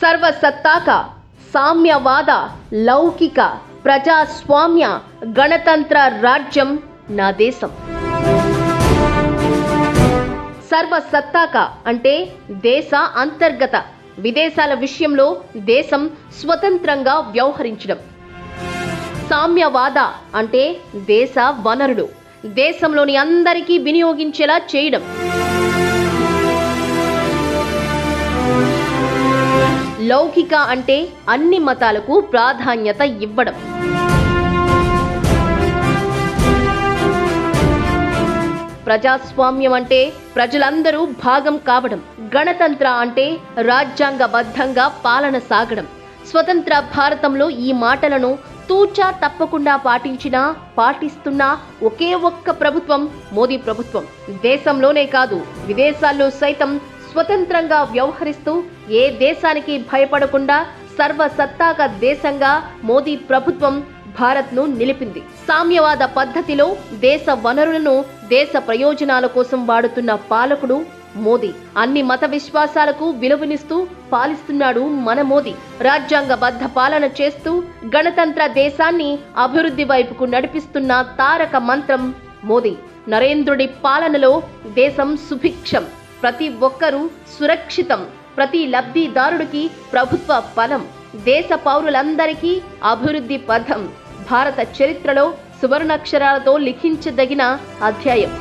సర్వసత్తాక సామ్యవాద లౌకిక ప్రజాస్వామ్య గణతంత్ర రాజ్యం నా దేశం. సర్వసత్తాక అంటే దేశ అంతర్గత విదేశాల విషయంలో దేశం స్వతంత్రంగా వ్యవహరించడం. సామ్యవాద అంటే దేశ వనరులు దేశంలోని అందరికీ వినియోగించేలా చేయడం. లౌకిక అంటే అన్ని మతాలకు ప్రాధాన్యత ఇవ్వడం. ప్రజాస్వామ్యం అంటే ప్రజలందరూ భాగం కావడం. గణతంత్ర అంటే రాజ్యాంగబద్ధంగా పాలన సాగడం. స్వతంత్ర భారతంలో ఈ మాటలను తూచా తప్పకుండా పాటించినా పాటిస్తున్న ఒకే ఒక్క ప్రభుత్వం మోదీ ప్రభుత్వం. దేశంలోనే కాదు విదేశాల్లో సైతం స్వతంత్రంగా వ్యవహరిస్తూ ఏ దేశానికి భయపడకుండా సర్వసత్తాక దేశంగా మోదీ ప్రభుత్వం భారత్ను నిలిపింది. సామ్యవాద పద్ధతిలో దేశ వనరులను దేశ ప్రయోజనాల కోసం వాడుతున్న పాలకుడు మోదీ. అన్ని మత విశ్వాసాలకు విలువనిస్తూ పాలిస్తున్నాడు మన మోదీ. రాజ్యాంగబద్ధ పాలన చేస్తూ గణతంత్ర దేశాన్ని అభివృద్ధి వైపుకు నడిపిస్తున్న తారక మంత్రం మోదీ. నరేంద్రుడి పాలనలో దేశం సుభిక్షం. ప్రతి ఒక్కరూ సురక్షితం. ప్రతి లబ్ధిదారుడికి ప్రభుత్వ బలం. దేశ పౌరులందరికీ అభివృద్ధి పథం భారత చరిత్రలో సువర్ణాక్షరాలతో లిఖించదగిన అధ్యాయం.